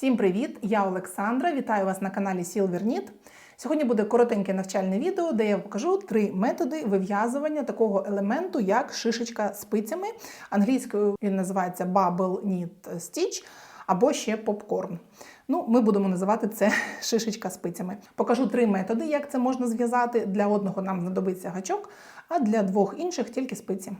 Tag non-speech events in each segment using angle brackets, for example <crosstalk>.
Всім привіт! Я Олександра. Вітаю вас на каналі SilverKnit. Сьогодні буде коротеньке навчальне відео, де я покажу три методи вив'язування такого елементу, як шишечка спицями. Англійською він називається Bubble Knit Stitch або ще попкорн. Ну, ми будемо називати це <laughs> шишечка спицями. Покажу три методи, як це можна зв'язати. Для одного нам знадобиться гачок, а для двох інших тільки спиці.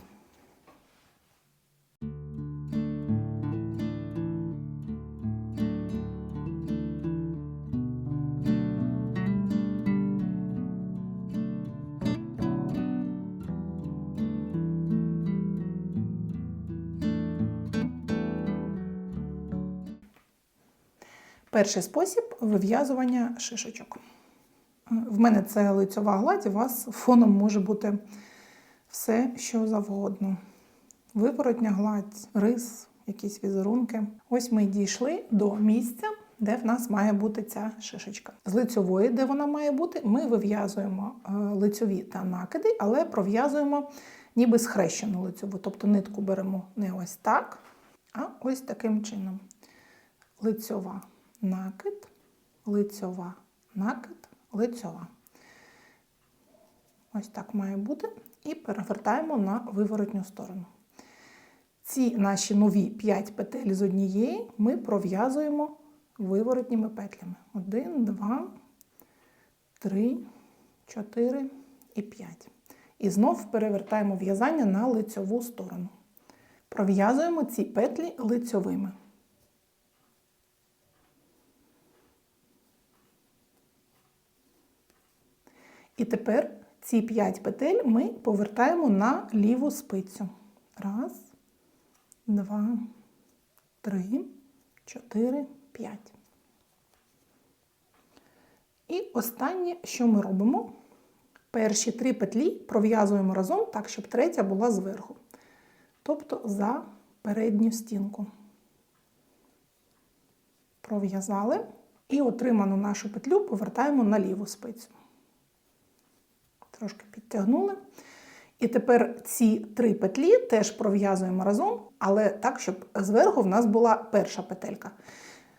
Перший спосіб вив'язування шишечок. В мене це лицьова гладь, у вас фоном може бути все, що завгодно. Виворотня гладь, рис, якісь візерунки. Ось ми дійшли до місця, де в нас має бути ця шишечка. З лицьової, де вона має бути, ми вив'язуємо е, лицьові та накиди, але пров'язуємо ніби схрещену лицьову. Тобто нитку беремо не ось так, а ось таким чином. Лицьова накид, лицьова, накид, лицьова. Ось так має бути. І перевертаємо на виворотню сторону. Ці наші нові 5 петель з однієї ми пров'язуємо виворотніми петлями. 1, 2, 3, 4 і 5. І знов перевертаємо в'язання на лицьову сторону. Пров'язуємо ці петлі лицьовими. І тепер ці 5 петель ми повертаємо на ліву спицю. Раз, два, три, чотири, п'ять. І останнє, що ми робимо, перші три петлі пров'язуємо разом так, щоб третя була зверху. Тобто за передню стінку. Пров'язали і отриману нашу петлю повертаємо на ліву спицю трошки підтягнули. І тепер ці три петлі теж пров'язуємо разом, але так, щоб зверху в нас була перша петелька.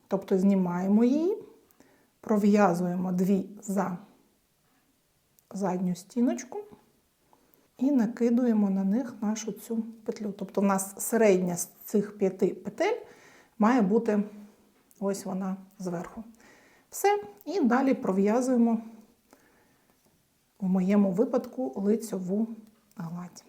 Тобто знімаємо її, пров'язуємо дві за задню стіночку і накидуємо на них нашу цю петлю. Тобто, в нас середня з цих п'яти петель має бути ось вона зверху. Все, і далі пров'язуємо в моєму випадку лицьову гладь.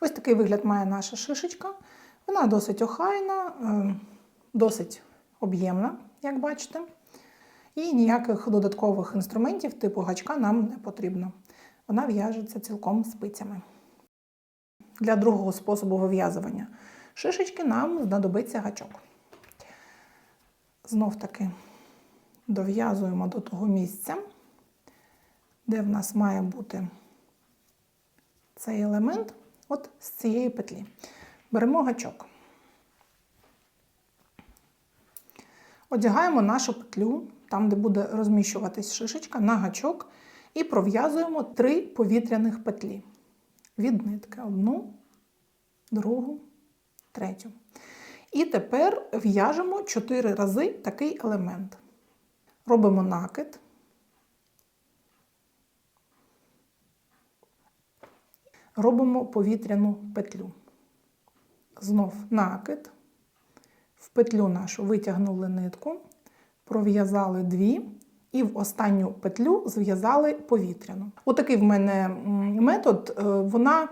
Ось такий вигляд має наша шишечка. Вона досить охайна, е, досить об'ємна, як бачите. І ніяких додаткових інструментів типу гачка нам не потрібно. Вона в'яжеться цілком спицями. Для другого способу вив'язування шишечки нам знадобиться гачок. Знов таки дов'язуємо до того місця, де в нас має бути цей елемент от з цієї петлі. Беремо гачок. Одягаємо нашу петлю, там, де буде розміщуватись шишечка, на гачок і пров'язуємо три повітряних петлі. Від нитки одну, другу, третю. І тепер в'яжемо 4 рази такий елемент. Робимо накид. Робимо повітряну петлю. Знов накид, в петлю нашу витягнули нитку, пров'язали дві, і в останню петлю зв'язали повітряну. Отакий в мене метод. Е, вона,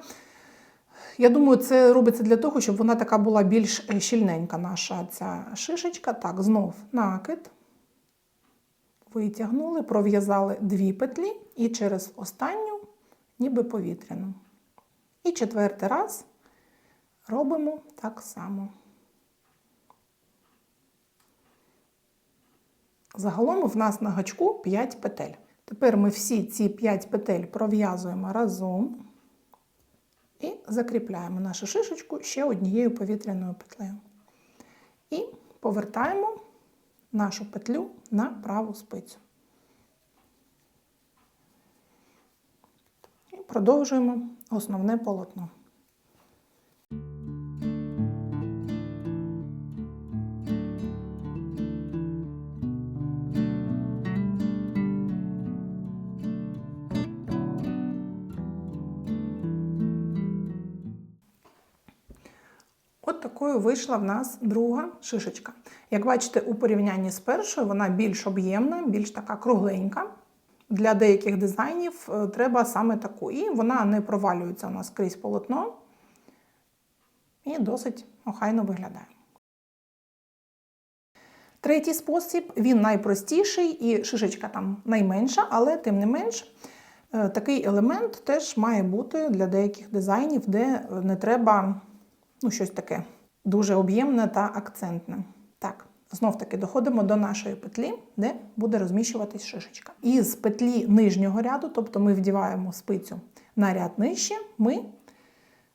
я думаю, це робиться для того, щоб вона така була більш щільненька, наша ця шишечка. Так, знов накид, витягнули, пров'язали дві петлі і через останню, ніби повітряну. І четвертий раз. Робимо так само. Загалом в нас на гачку 5 петель. Тепер ми всі ці 5 петель пров'язуємо разом. І закріпляємо нашу шишечку ще однією повітряною петлею. І повертаємо нашу петлю на праву спицю. І продовжуємо основне полотно. Такою вийшла в нас друга шишечка. Як бачите, у порівнянні з першою вона більш об'ємна, більш така кругленька. Для деяких дизайнів е, треба саме таку. І вона не провалюється у нас крізь полотно і досить охайно виглядає. Третій спосіб він найпростіший і шишечка там найменша, але тим не менш е, такий елемент теж має бути для деяких дизайнів, де не треба ну, щось таке дуже об'ємне та акцентне. Так, знов таки доходимо до нашої петлі, де буде розміщуватись шишечка. І з петлі нижнього ряду, тобто ми вдіваємо спицю на ряд нижче, ми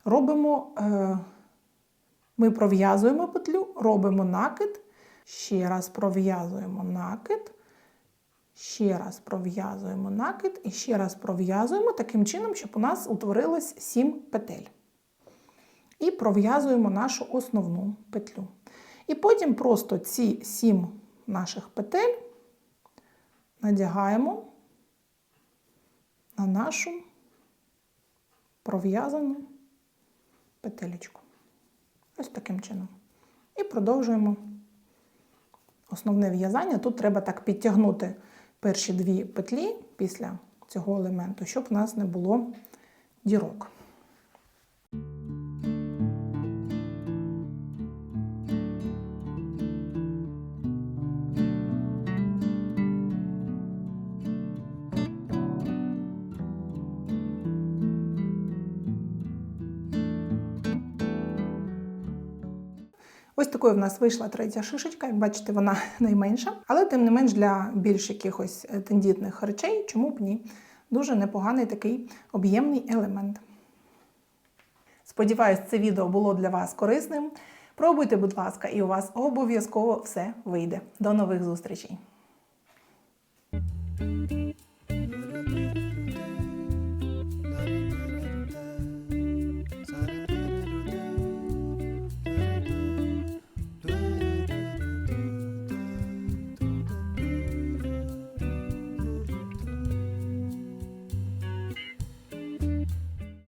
робимо, е, ми пров'язуємо петлю, робимо накид, ще раз пров'язуємо накид. Ще раз пров'язуємо накид і ще раз пров'язуємо таким чином, щоб у нас утворилось 7 петель і пров'язуємо нашу основну петлю. І потім просто ці сім наших петель надягаємо на нашу пров'язану петелечку. Ось таким чином. І продовжуємо основне в'язання. Тут треба так підтягнути перші дві петлі після цього елементу, щоб в нас не було дірок. Ось такою в нас вийшла третя шишечка. Як бачите, вона <laughs> найменша, але тим не менш для більш якихось е, тендітних речей, чому б ні. Дуже непоганий такий об'ємний елемент. Сподіваюсь, це відео було для вас корисним. Пробуйте, будь ласка, і у вас обов'язково все вийде. До нових зустрічей!